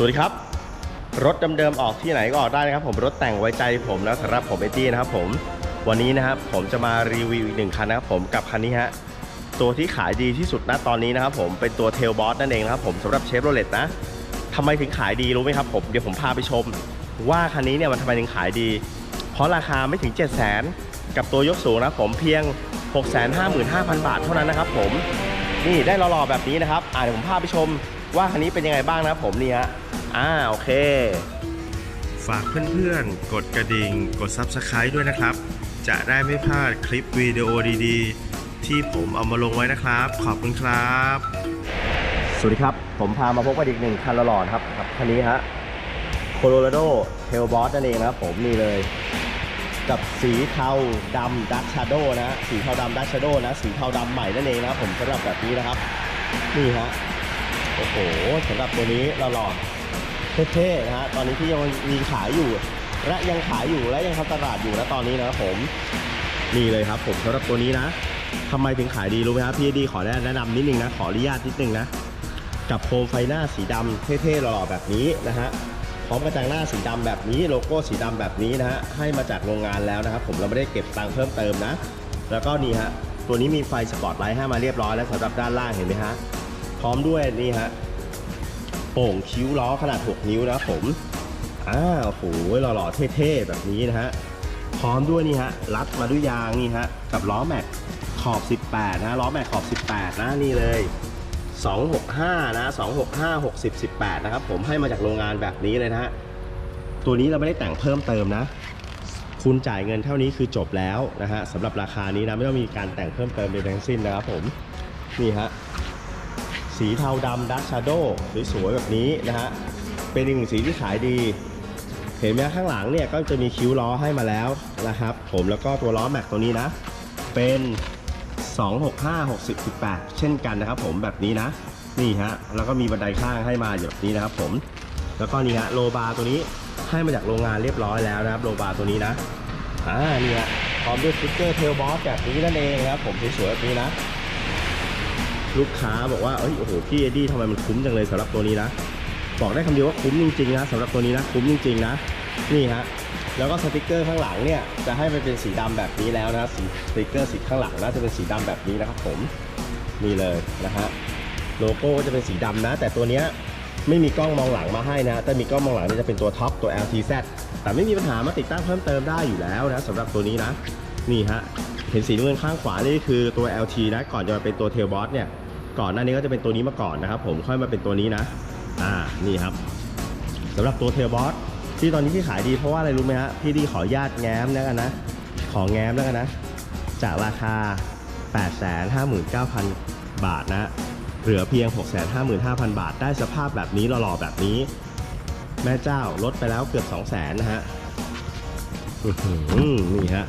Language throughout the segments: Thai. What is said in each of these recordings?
สวัสดีครับ รถเดิมๆออกที่ไหนก็ออกได้นะครับ ผมรถแต่งไว้ใจผมนะสำหรับผมเอตี้นะครับผมวันนี้นะครับผมจะมารีวิวอีกหนึ่งคันนะครับผมกับคันนี้ฮะตัวที่ขายดีที่สุดณตอนนี้นะครับผมเป็นตัวเทลบอสนั่นเองนะครับผมสำหรับเชฟโรเลตนะทำไมถึงขายดีรู้ไหมครับผมเดี๋ยวผมพาไปชม ว่าคันนี้เนี่ยมันทำไมถึงขายดี เพราะราคาไม่ถึง 7 0 0 0 0 0กับตัวยกสูงนะผมเพียง 655,000 บาทเท่านั้นนะครับผมนี่ได้หล่อๆแบบนี้นะครับอ่าเดี๋ยวผมพาไปชมว่าคันนี้เป็นยังไงบ้างนะครับผมนี่ฮะ อ่าโอเค ฝากเพื่อนๆ กดกระดิ่ง กด Subscribe ด้วยนะครับ จะได้ไม่พลาดคลิปวิดีโอดีๆ ที่ผมเอามาลงไว้นะครับ ขอบคุณครับ สวัสดีครับ ผมพามาพบกับอีกหนึ่งคันหล่อๆนะครับครับคันนี้ฮะ Colorado Tail Boss นั่นเองนะครับผมนี่เลย กับสีเทาดำดักชาโดนะสีเทาดำดักชาโดนะ สีเทาดำใหม่นั่นเองนะครับผมสำหรับแบบนี้นะครับ นี่ฮะโอ้โหสำหรับตัวนี้หล่อ เท่ๆนะฮะตอนนี้ที่ยังมีขายอยู่ และยังขายอยู่และยังทำตลาดอยู่นะตอนนี้นะครับผมนี่เลยครับ ผมสำหรับตัวนี้นะทำไมถึงขายดีรู้ไหมครับพี่ดีขอแนะนำนิดนึงนะขออนุญาตนิดนึงนะกับโคมไฟหน้าสีดำเท่ๆหล่อๆแบบนี้นะฮะพร้อมกระจังหน้าสีดำแบบนี้โลโก้สีดำแบบนี้นะฮะให้มาจากโรงงานแล้วนะครับผมเราไม่ได้เก็บตังค์เพิ่มเติมนะ แล้วก็นี่ฮะตัวนี้มีไฟสปอตไลท์ให้มาเรียบร้อยแล้วสำหรับด้านล่างเห็นไหมฮะพร้อมด้วยนี่ฮะ โป่งคิ้วล้อขนาด 6 นิ้วนะครับผมอ้าวโอ้โหหล่อๆเท่ๆแบบนี้นะฮะพร้อมด้วยนี่ฮะรัดมาด้วยยางนี่ฮะกับล้อแม็กขอบ 18 นะล้อแม็กขอบ 18 นะนี่เลย 265 นะ 265 60 18 นะครับผมให้มาจากโรงงานแบบนี้เลยนะฮะตัวนี้เราไม่ได้แต่งเพิ่มเติมนะ คุณจ่ายเงินเท่านี้คือจบแล้วนะฮะสำหรับราคานี้นะไม่ต้องมีการแต่งเพิ่มเติมใดทั้งสิ้นนะครับผมนี่ฮะ สีเทาดำดักชาโดสวยๆแบบนี้นะฮะ เป็นอีกหนึ่งสีที่ขายดี เห็นไหมข้างหลังเนี่ยก็จะมีคิ้วล้อให้มาแล้วนะครับ ผมแล้วก็ตัวล้อแม็กตัวนี้นะ เป็น 265 60 18 เช่นกันนะครับผมแบบนี้นะ นี่ฮะ แล้วก็มีบันไดข้างให้มาแบบนี้นะครับผม แล้วก็นี่ฮะโลบาร์ตัวนี้ให้มาจากโรงงานเรียบร้อยแล้วนะครับ โลบาร์ตัวนี้นะ อ่านี่ฮะพร้อมด้วยสติ๊กเกอร์เทลบอสแบบนี้นั่นเองนะครับผมสวยๆแบบนี้นะ ลูกค้าบอกว่าเอ้ยโอ้โหพี่เอ็ดดี้ทำไมมันคุ้มจังเลยสำหรับตัวนี้นะบอกได้คำเดียวว่าคุ้มจริงๆนะสำหรับตัวนี้นะคุ้มจริงๆนะนี่ฮะแล้วก็สติกเกอร์ข้างหลังเนี่ยจะให้มันเป็นสีดำแบบนี้แล้วนะสีสติกเกอร์สีข้างหลังนะจะเป็นสีดำแบบนี้นะครับผมนี่เลยนะฮะโลโก้ก็จะเป็นสีดำนะ แต่ตัวเนี้ยไม่มีกล้องมองหลังมาให้นะ แต่มีกล้องมองหลังเนี่ยจะเป็นตัวท็อปตัว LTZ แต่ไม่มีปัญหามาติดตั้งเพิ่มเติมได้อยู่แล้วนะสำหรับตัวนี้นะ นี่ฮะเห็นสีน้ำเงินข้างขวานี่คือตัว LT นะก่อนจะมาเป็นตัวเทลบอสเนี่ยก่อนหน้านี้ก็จะเป็นตัวนี้มาก่อนนะครับผมค่อยมาเป็นตัวนี้นะอ่านี่ครับสำหรับตัวเทลบอสที่ตอนนี้ที่ขายดีเพราะว่าอะไรรู้ไหมฮะพี่ดีขอญาตแง้มแล้วกันนะ ขอแง้มแล้วกันนะ จากราคา 859,000 บาทนะ เหลือเพียง 655,000 บาท ได้สภาพแบบนี้หล่อๆแบบนี้ แม่เจ้าลดไปแล้วเกือบ 200,000นะฮะนี่ฮะ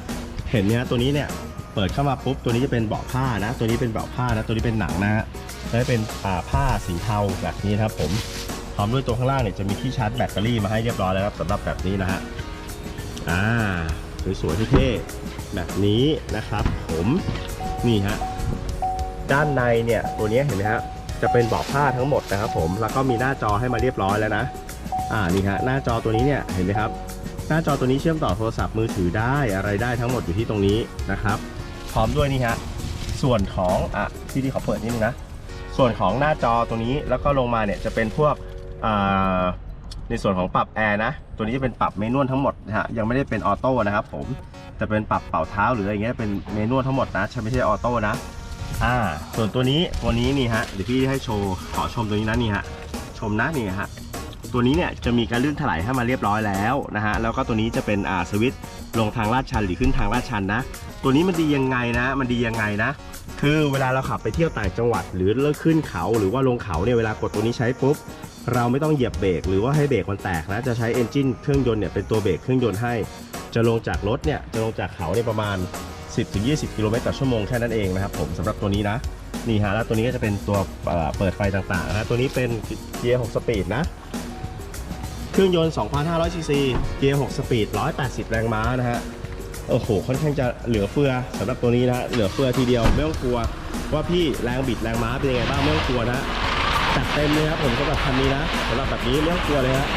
เห็นไหมฮะตัวนี้เนี่ยเปิดเข้ามาปุ๊บตัวนี้จะเป็นเบาะผ้านะ ตัวนี้เป็นเบาะผ้านะตัวนี้เป็นหนังนะฮะแล้เป็นอ่าผ้าสีเทาแบบนี้ครับผมพร้อมด้วยตัวข้างล่างเนี่ยจะมีที่ชาร์จแบตเตอรี่มาให้เรียบร้อยแล้วครับสำหรับแบบนี้นะฮะอ่าสวยๆเท่ๆแบบนี้นะครับ ผมนี่ฮะด้านในเนี่ยตัวนี้เห็นไหมฮะจะเป็นเบาะผ้าทั้งหมดนะครับผมแล้วก็มีหน้าจอให้มาเรียบร้อยแล้วนะอ่านี่ฮะหน้าจอตัวนี้เนี่ยเห็นไหมครับ หน้าจอตัวนี้เชื่อมต่อโทรศัพท์มือถือได้อะไรได้ทั้งหมดอยู่ที่ตรงนี้นะครับ พร้อมด้วยนี่ฮะส่วนของอะที่ที่ขอเปิดนิดนึงนะส่วนของหน้าจอตัวนี้แล้วก็ลงมาเนี่ยจะเป็นพวกในส่วนของปรับแอร์นะตัวนี้จะเป็นปรับเมนวลทั้งหมดนะฮะยังไม่ได้เป็นออโต้นะครับผมจะเป็นปรับเป่าเท้าหรืออะไรเงี้ยเป็นเมนวลทั้งหมดนะใช่ไม่ใช่ออโต้นะอ่าส่วนตัวนี้ตัวนี้นี่ฮะเดี๋ยวพี่ให้โชว์ขอชมตัวนี้นะนี่ฮะชมนะนี่ฮะ ตัวนี้เนี่ยจะมีการลื่นถลายให้มาเรียบร้อยแล้วนะฮะแล้วก็ตัวนี้จะเป็นอ่าสวิตช์ลงทางลาดชันหรือขึ้นทางลาดชันนะ ตัวนี้มันดียังไงนะ มันดียังไงนะ คือเวลาเราขับไปเที่ยวต่างจังหวัด หรือเลิกขึ้นเขาหรือว่าลงเขาเนี่ยเวลากดตัวนี้ใช้ปุ๊บเราไม่ต้องเหยียบเบรกหรือว่าให้เบรกมันแตกนะจะใช้เอนจินเครื่องยนต์เนี่ยเป็นตัวเบรกเครื่องยนต์ให้ จะลงจากรถเนี่ยจะลงจากเขาเนี่ยประมาณ 10-20 กิโลเมตรต่อชั่วโมงแค่นั้นเองนะครับผมสำหรับตัวนี้นะนี่ฮะแล้วตัวนี้ก็จะเป็นตัวเปิดไฟต่างๆนะตัวนี้เป็นเกียร์6สปีดนะ เครื่องยนต์ 2,500ซีซีเกียร์ 6 สปีด 180 แรงม้านะฮะ โอ้โห ค่อนข้างจะเหลือเฟือสำหรับตัวนี้นะฮะ เหลือเฟือทีเดียว ไม่ต้องกลัว ว่าพี่แรงบิดแรงม้าเป็นยังไงบ้าง ไม่ต้องกลัวนะจัดเต็มเลยครับผมสำหรับคันนี้นะสำหรับแบบนี้ไม่ต้องกลัวเลยฮะ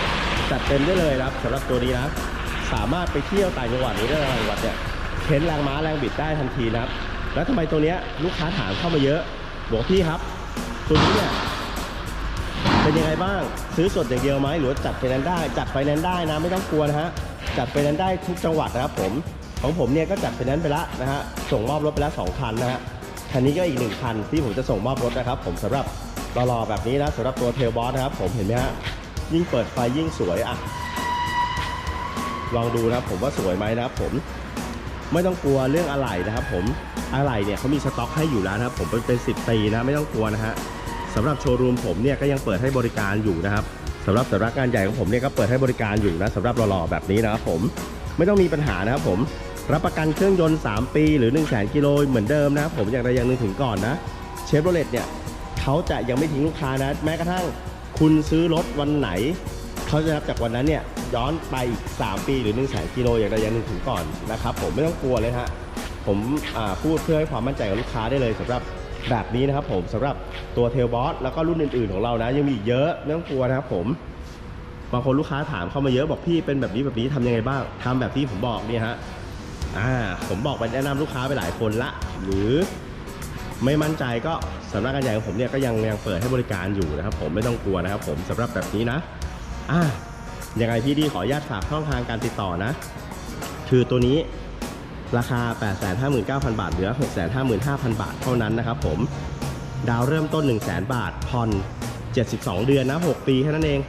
จัดเต็มได้เลยครับสำหรับตัวนี้นะ สามารถไปเที่ยวต่างจังหวัดหรือได้ต่างจังหวัดเนี่ยเข็นแรงม้าแรงบิดได้ทันทีนะครับ แล้วทำไมตัวเนี้ยลูกค้าถามเข้ามาเยอะ บอกพี่ครับ ตัวนี้เนี่ย เป็นยังไงบ้าง ซื้อสดอย่างเดียวไหมหรือว่าจัดไฟแนนซ์ได้ จัดไฟแนนซ์ได้นะไม่ต้องกลัวนะฮะจัดไฟแนนซ์ได้ทุกจังหวัดนะครับผมของผมเนี่ยก็จัดไฟแนนซ์ไปแล้วนะฮะส่งมอบรถไปแล้วสองคันนะฮะคันนี้ก็อีกหนึ่งคันที่ผมจะส่งมอบรถนะครับ ผมสำหรับรอๆแบบนี้นะสำหรับตัวเทลบอสนะครับ ผมเห็นไหมฮะยิ่งเปิดไฟยิ่งสวยอะลองดูนะครับผมว่าสวยไหมนะครับผมไม่ต้องกลัวเรื่องอะไหล่นะครับ ผมอะไหล่เนี่ยเขามีสต็อกให้อยู่แล้วนะครับ ผมเป็นสิบปีนะไม่ต้องกลัวนะฮะ สำหรับโชว์รูมผมเนี่ยก็ยังเปิดให้บริการอยู่นะครับสำหรับสำนักงานใหญ่ของผมเนี่ยก็เปิดให้บริการอยู่นะสำหรับหล่อๆแบบนี้นะครับผมไม่ต้องมีปัญหานะครับผมรับประกันเครื่องยนต์ 3 ปีหรือ1 0 0 0 0แกิโลเหมือนเดิมนะครับผมอย่างใดอย่างหนึ่งถึงก่อนนะเชฟโรเลตเนี่ยเขาจะยังไม่ทิ้งลูกค้านะ แม้กระทั่งคุณซื้อรถวันไหน เขาจะนับจากวันนั้นเนี่ยย้อนไปอีก 3 ปีหรือ1 0 0 0 0แกิโลอย่างใดอย่างหนึ่งถึงก่อนนะครับผมไม่ต้องกลัวเลยฮะผมพูดเพื่อให้ความมั่นใจกับลูกค้าได้เลยสำหรับ แบบนี้นะครับผมสำหรับตัวเทลบอสแล้วก็รุ่นอื่นๆของเรานะ ยังมีอีกเยอะไม่ต้องกลัวนะครับผมบางคนลูกค้าถามเข้ามาเยอะบอกพี่เป็นแบบนี้แบบนี้ทำยังไงบ้างทำแบบที่ผมบอกเนี่ยฮะอ่าผมบอกไปแนะนำลูกค้าไปหลายคนละ หรือไม่มั่นใจก็สำนักงานใหญ่ของผมเนี่ยก็ยังยังเปิดให้บริการอยู่นะครับ ผมไม่ต้องกลัวนะครับผมสำหรับแบบนี้นะอะยังไงพี่ดีขออนุญาตฝากช่องทางการติดต่อนะ คือตัวนี้ ราคา 859,000 บาท เหลือ 655,000 บาทเท่านั้นนะครับผม ดาวเริ่มต้น 1 0 0 0 0แบาท ผ่อน 72 เดือนนะ 6 ปีแค่นั้นเอง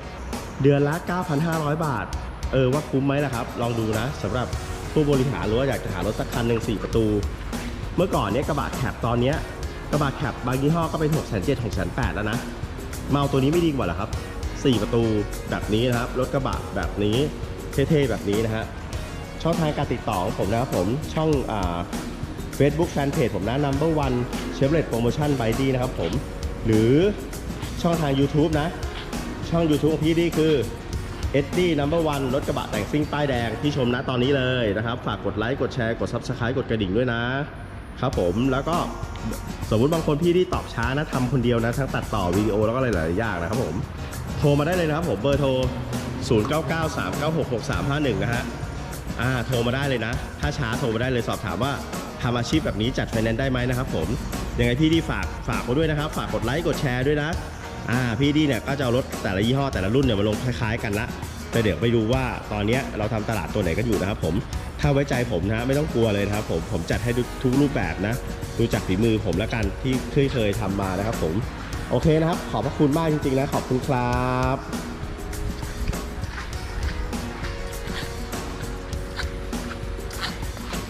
เดือนละ 9,500 บาท เออว่าคุ้มไหมล่ะครับ ลองดูนะสำหรับผู้บริหารหรือว่าอยากจะหารถสักคันหนึ่ง4ประตู เมื่อก่อนเนี้ยกระบะแคปตอนเนี้ยกระบะแคปบางยี่ห้อก็เป็น 6 7 0 0 0 6 8 0 0แล้วนะ เมาตัวนี้ไม่ดีกว่าเหรอครับ 4 ประตูแบบนี้นะครับ รถกระบะแบบนี้เท่ๆแบบนี้นะฮะ ช่องทางการติดต่อของผมนะครับผมช่องอ่า Facebook Fanpage ผมนะ Number One Chevrolet Promotion by D นะครับผม หรือช่องทาง YouTube นะ ช่อง YouTube ของพี่ดีคือ s d Number One รถกระบะแต่งซิ่งป้ายแดงที่ชมนะตอนนี้เลยนะครับ ฝากกดไลค์ กดแชร์ กด Subscribe กดกระดิ่งด้วยนะครับผมแล้วก็สมมุติบางคนพี่ที่ตอบช้านะทำคนเดียวนะ ทั้งตัดต่อวิดีโอแล้วก็หลายๆอย่างนะครับผม โทรมาได้เลยนะครับผมเบอร์โทร 0993966351 นะฮะ อ่าโทรมาได้เลยนะ ถ้าช้าโทรมาได้เลยสอบถามว่าทำอาชีพแบบนี้จัดไฟแนนซ์ได้ไหมนะครับผมยังไงพี่ดีฝากฝากเขาด้วยนะครับ ฝากกดไลค์กดแชร์ด้วยนะอ่าพี่ดีเนี่ยก็จะเอารถแต่ละยี่ห้อแต่ละรุ่นเนี่ยมาลงคล้ายๆกันละแต่เดี๋ยวไปดูว่าตอนนี้เราทำตลาดตัวไหนกันอยู่นะครับผมถ้าไว้ใจผมนะไม่ต้องกลัวเลยนะครับผมผมจัดให้ทุกรูปแบบนะ ดูจากฝีมือผมแล้วกันที่เคยเคยทำมานะครับผม โอเคนะครับ ขอบพระคุณมากจริงๆนะขอบคุณครับ